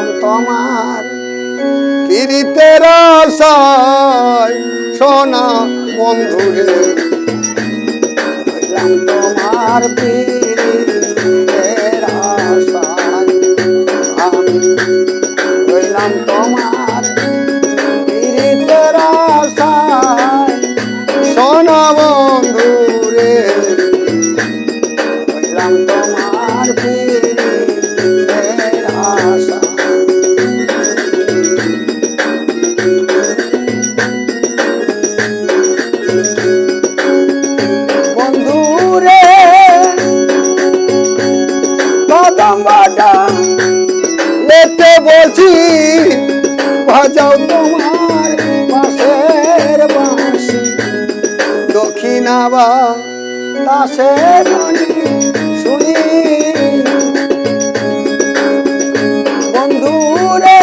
নাম তোমার। পিরিতের আশায় সোনা বন্ধুরে। তোমার পির তাম্বাটা লেটে বলছি, ভাজাও তোমার পাশের বাঁশি। দক্ষিণা বা দাসের শুনি। বন্ধুরে,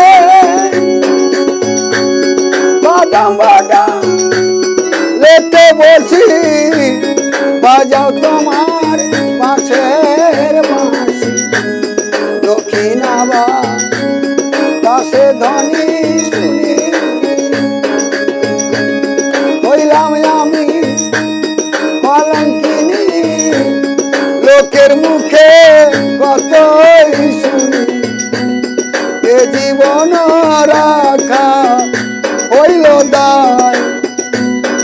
বাদাম বাদাম লেটে বলছি রাখা হইল দায়।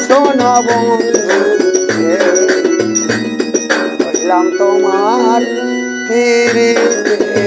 সোনা বন্ধু হইলাম তোমার পিড়িতে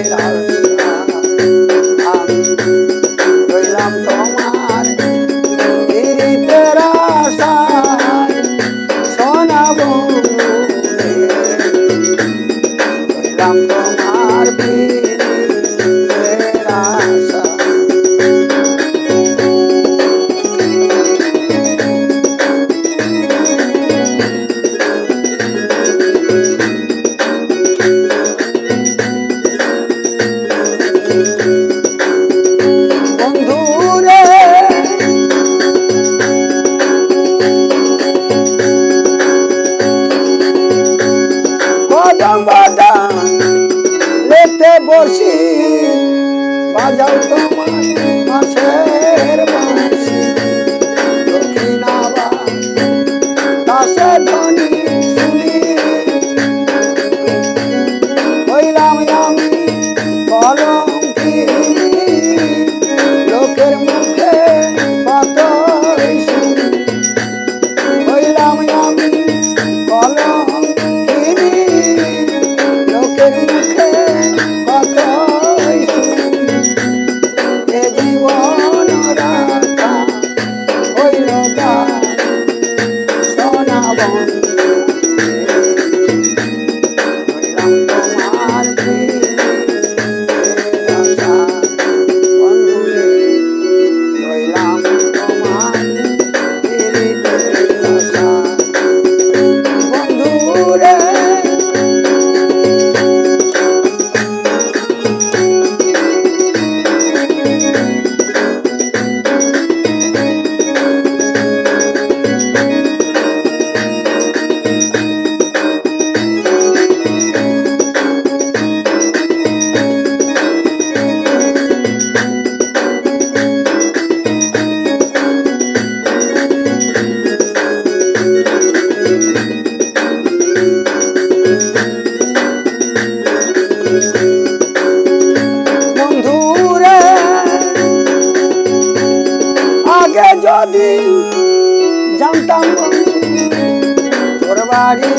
casa é o tamanho. যদি জানতাম তোর বাড়ি